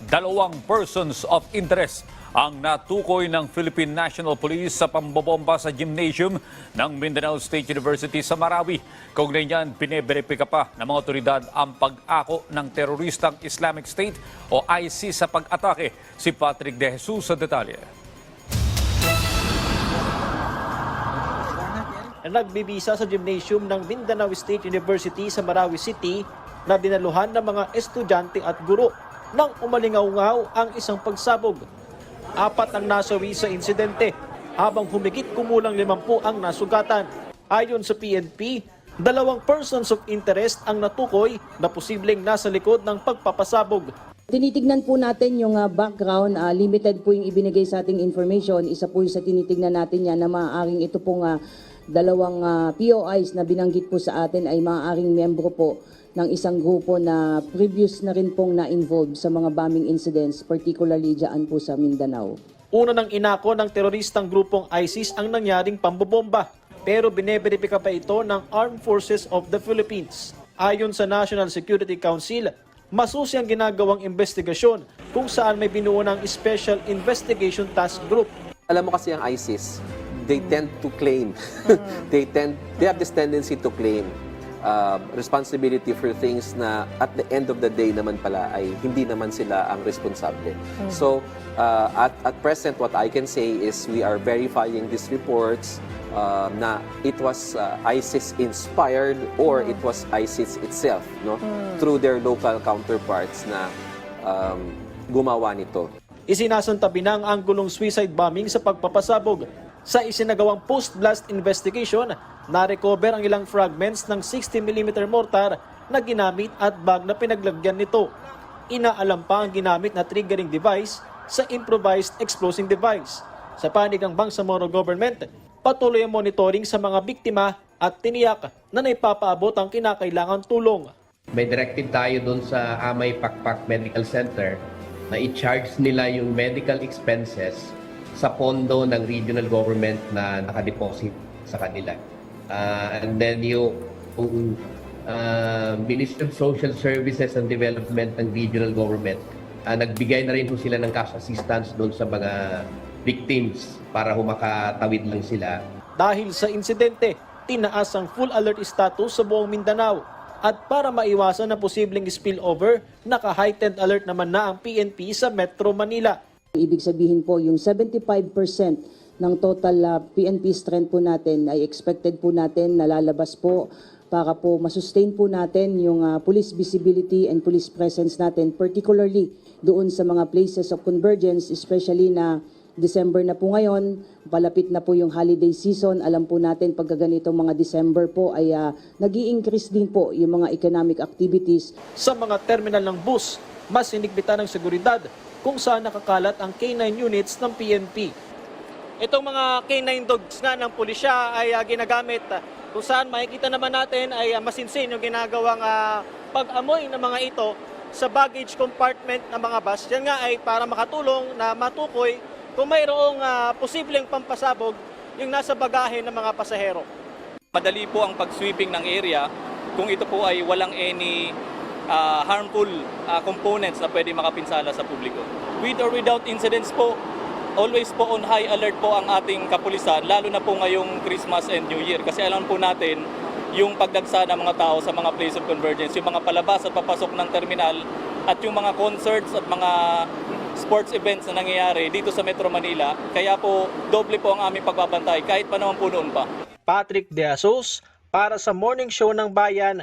Dalawang persons of interest ang natukoy ng Philippine National Police sa pambobomba sa gymnasium ng Mindanao State University sa Marawi. Kaugnay niyan, pineberipika pa ng mga otoridad ang pag-ako ng teroristang Islamic State o ISIS sa pag-atake. Si Patrick De Jesus sa detalye. nagbibisa sa gymnasium ng Mindanao State University sa Marawi City na dinaluhan ng mga estudyante at guro nang umalingaw-ngaw ang isang pagsabog. Apat ang nasawi sa insidente habang humigit kumulang limampu ang nasugatan. Ayon sa PNP, dalawang persons of interest ang natukoy na posibleng nasa likod ng pagpapasabog. Tinitignan po natin yung ah, background, ah, limited po yung ibinigay sa ating information. Isa po yung sa tinitignan natin yan na maaaring ito pong ah, dalawang ah, POIs na binanggit po sa atin ay maaaring membro po ng isang grupo na previous na rin pong na-involved sa mga bombing incidents, particularly dyan po sa Mindanao. Una nang inako ng teroristang grupong ISIS ang nangyaring pambobomba. Pero bineberipika pa ito ng Armed Forces of the Philippines. Ayon sa National Security Council, masusi ang ginagawang investigasyon kung saan may binuo ng Special Investigation Task Group. Alam mo kasi ang ISIS, they tend to claim. they tend they have this tendency to claim uh, responsibility for things na at the end of the day naman pala ay hindi naman sila ang responsable. So uh, at at present what I can say is we are verifying these reports uh, na it was uh, ISIS inspired or it was ISIS itself no through their local counterparts na um, gumawa nito. Isinasantabi na ang anggulong suicide bombing sa pagpapasabog. Sa isinagawang post-blast investigation, na-recover ang ilang fragments ng 60mm mortar na ginamit at bag na pinaglagyan nito. Inaalam pa ang ginamit na triggering device sa improvised explosive device. Sa panig ng Bangsamoro government, patuloy ang monitoring sa mga biktima at tiniyak na naipapaabot ang kinakailangan tulong. May directive tayo doon sa Amay Pakpak Medical Center na i-charge nila yung medical expenses sa pondo ng regional government na nakadeposit sa kanila. Ah, and then yung uh, Ministry of Social Services and Development ng regional government, ah, nagbigay na rin po sila ng cash assistance doon sa mga victims para humakatawid lang sila Dahil sa insidente, tinaas ang full alert status sa buong Mindanao. At para maiwasan na posibleng spillover, naka-heightened alert naman na ang PNP sa Metro Manila. Ibig sabihin po, yung 75% ng total ah, PNP strength po natin ay expected po natin na lalabas po para po masustain po natin yung ah, police visibility and police presence natin, particularly doon sa mga places of convergence, especially na December na po ngayon, palapit na po yung holiday season. Alam po natin pagka ganitong mga December po ay uh, nag increase din po yung mga economic activities. Sa mga terminal ng bus, mas sinigbitan ng seguridad kung saan nakakalat ang K9 units ng PNP. Itong mga K9 dogs nga ng pulisya ay ah, ginagamit ah, kung saan makikita naman natin ay uh, masinsin yung ginagawang ah, pag-amoy ng mga ito sa baggage compartment ng mga bus. Yan nga ay para makatulong na matukoy kung mayroong ah, posibleng pampasabog yung nasa bagahe ng mga pasahero. Madali po ang pag-sweeping ng area kung ito po ay walang any ah, harmful ah, components na pwede makapinsala sa publiko. With or without incidents po, always po on high alert po ang ating kapulisan, lalo na po ngayong Christmas and New Year. Kasi alam po natin yung pagdagsa ng mga tao sa mga place of convergence, yung mga palabas at papasok ng terminal, at yung mga concerts at mga sports events na nangyayari dito sa Metro Manila. Kaya po, doble po ang aming pagbabantay kahit pa naman po noon pa. Patrick De Asos para sa Morning Show ng Bayan,